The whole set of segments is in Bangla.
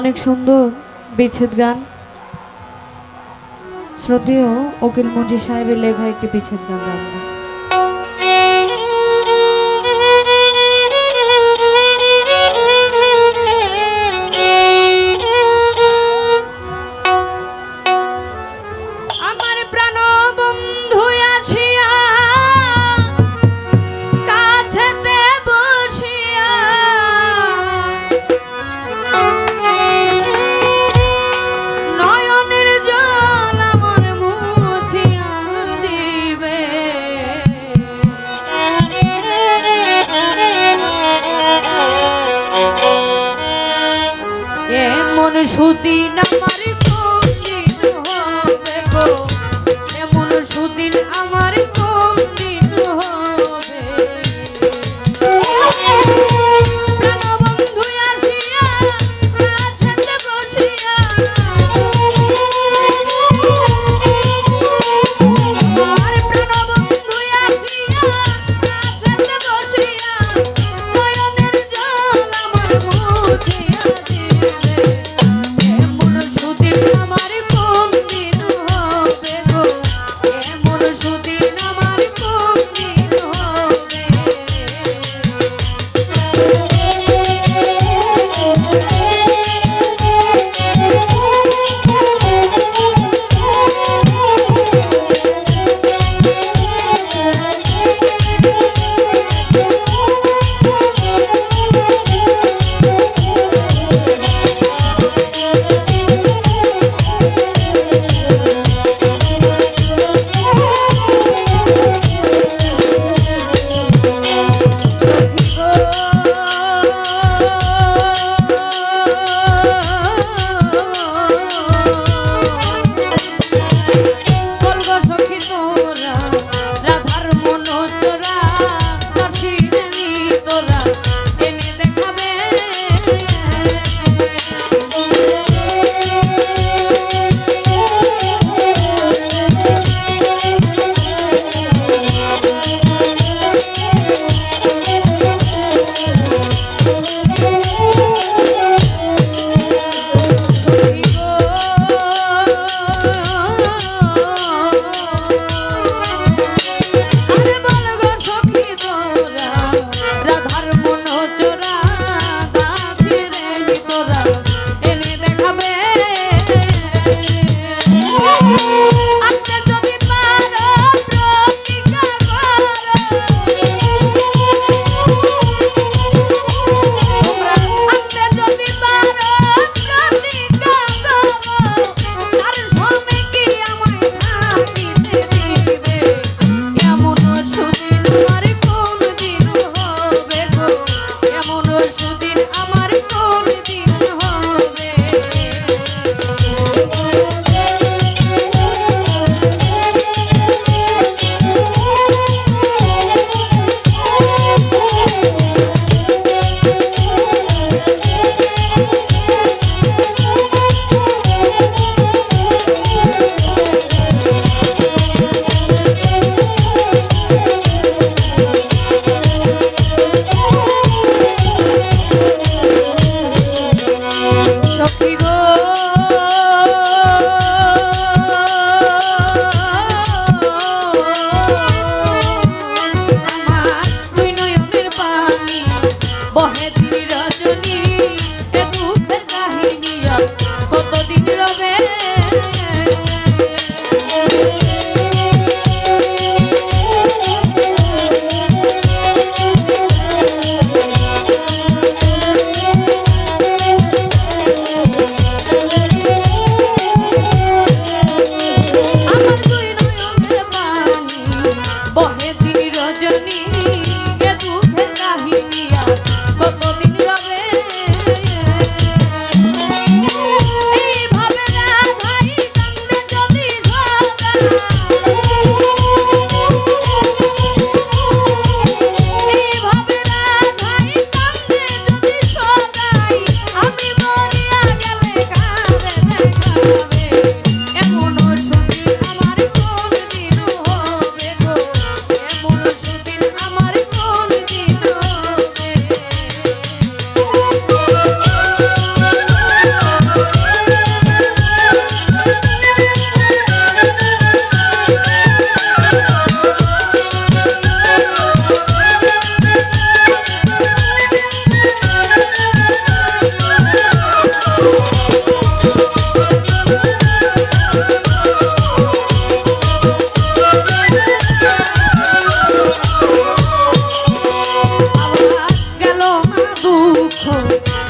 অনেক সুন্দর বিচ্ছেদ গান। শ্রুতিও ওকিল মুজি সাহেবের লেখা একটি বিচ্ছেদ গান গান সুদিন আমার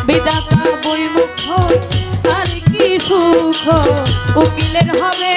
বিদাতা বই মুখ আর কি সুখ উকিলের হবে।